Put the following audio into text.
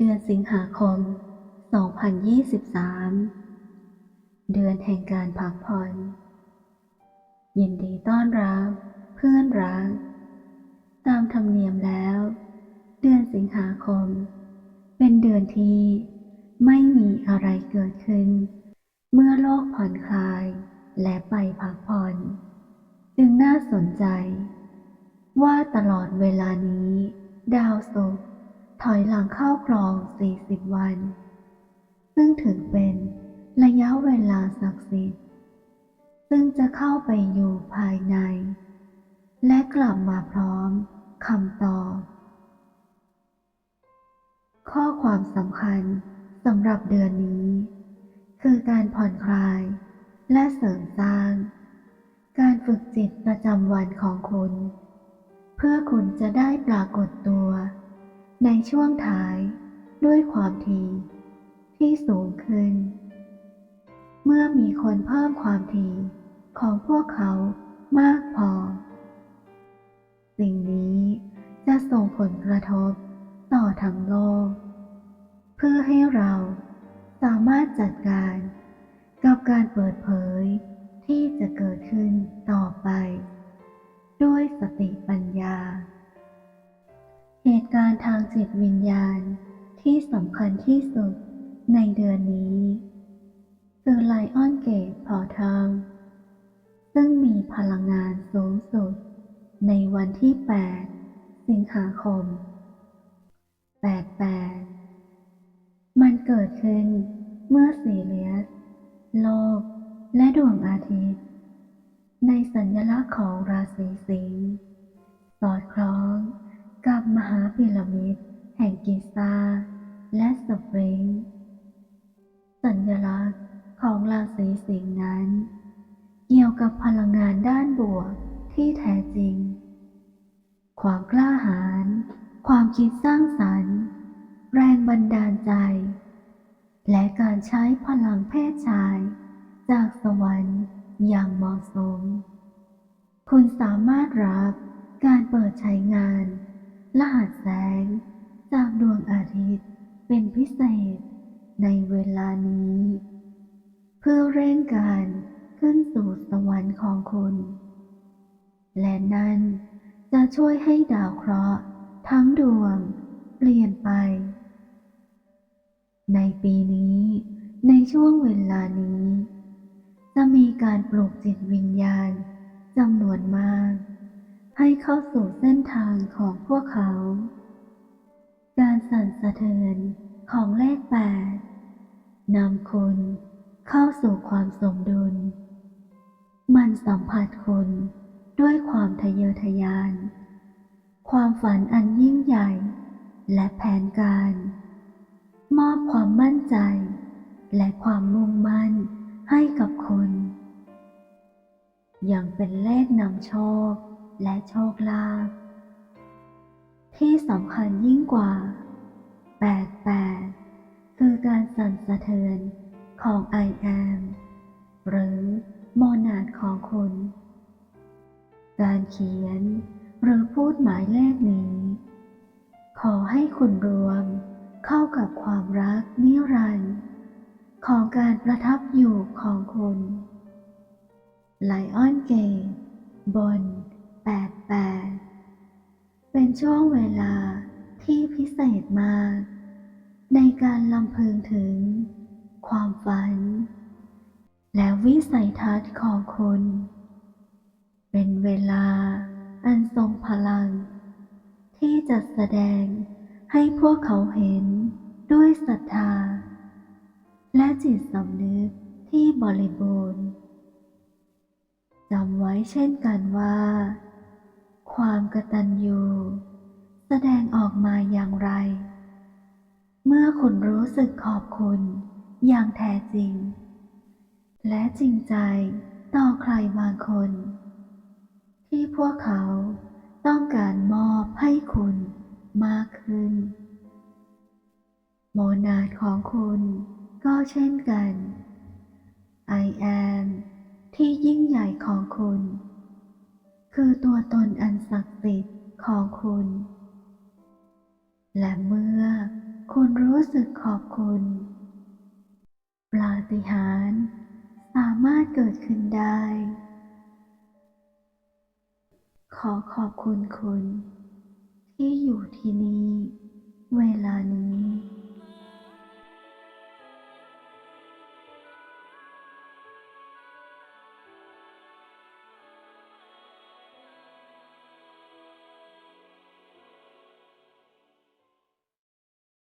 เดือนสิงหาคม 2023 เดือนแห่งการพักผ่อน ยินดีต้อนรับเพื่อนรัก ตามธรรมเนียมแล้ว เดือนสิงหาคม เป็นเดือนที่ไม่มีอะไรเกิดขึ้น เมื่อโลกผ่อนคลายและไปพักผ่อน จึงน่าสนใจ ว่าตลอดเวลานี้ ดาวศุกร์ ถอยหลังเข้าครอง 40 วัน ซึ่งถือเป็นระยะเวลาศักดิ์สิทธิ์ ซึ่งจะเข้าไปอยู่ภายใน และกลับมาพร้อมคำตอบ ข้อความสำคัญสำหรับเดือนนี้ คือการผ่อนคลายและเสริมสร้าง การฝึกจิตประจำวันของคุณ เพื่อคุณจะได้ปรากฏตัว ในช่วงท้ายด้วยความถี่ที่สูงขึ้น เมื่อมีคนเพิ่มความถี่ของพวกเขามากพอ สิ่งนี้จะส่งผลกระทบต่อทั้งโลก เพื่อให้เราสามารถจัดการกับการเปิดเผยที่จะเกิดขึ้นต่อไป ด้วยสติ ทางจิตวิญญาณที่สำคัญที่สุดในเดือนนี้คือไลออนเกตพอทางซึ่งมีพลังงานสูงสุด ในวันที่ 8 สิงหาคม 88 มันเกิดขึ้นเมื่อซีเลียส โลก และดวงอาทิตย์ ในสัญลักษณ์ของราศีสิงห์สอดคล้อง กับมหาพีระมิดแห่งกิซาและสปริง สัญลักษณ์ของราศีสิงห์นั้น เกี่ยวกับพลังงานด้านบวกที่แท้จริง ความกล้าหาญ ความคิดสร้างสรรค์ แรงบันดาลใจ และการใช้พลังเพศชาย จากสวรรค์อย่างเหมาะสม คุณสามารถรับการเปิดใช้งาน รหัสแสง จากดวงอาทิตย์เป็นพิเศษในเวลานี้ เพื่อเร่งการขึ้นสู่สวรรค์ของคุณ และนั่นจะช่วยให้ดาวเคราะห์ทั้งดวงเปลี่ยนไป ในปีนี้ ในช่วงเวลานี้ จะมีการปลูกจิตวิญญาณจำนวนมาก ให้เข้าสู่เส้นทางของพวกเขา การสั่นสะเทือนของเลขแปดนำคุณเข้าสู่ความสมดุล มันสัมผัสคุณด้วยความทะเยอทะยาน ความฝันอันยิ่งใหญ่ และแผนการ มอบความมั่นใจ และความมุ่งมั่นให้กับคุณอย่างเป็นเลขนำโชค และโชคลาภที่สำคัญยิ่งกว่า 88 คือการสั่นสะเทือนของ I am หรือโมนาดของคุณ การเขียนหรือพูดหมายเลขนี้ ขอให้คุณรวมเข้ากับความรักนิรันดร์ของการประทับอยู่ของคุณไลออนเกตบน 88 เป็นช่วงเวลาที่พิเศษมาก ในการลำพึงถึง ความฝัน และวิสัยทัศน์ของคุณ เป็นเวลาอันทรงพลัง ที่จะแสดงให้พวกเขาเห็นด้วยศรัทธา และจิตสำนึกที่บริบูรณ์จำไว้เช่นกันว่า ความกตัญญูแสดงออกมาอย่างไร เมื่อคุณรู้สึกขอบคุณอย่างแท้จริง และจริงใจต่อใครบางคน ที่พวกเขาต้องการมอบให้คุณมากขึ้น โมนาดของคุณก็เช่นกัน I am ที่ยิ่งใหญ่ของคุณ คือตัวตนอันศักดิ์สิทธิ์ของคุณ และเมื่อคุณรู้สึกขอบคุณ ปาฏิหาริย์สามารถเกิดขึ้นได้ ขอขอบคุณคุณ ที่อยู่ที่นี่ เวลานี้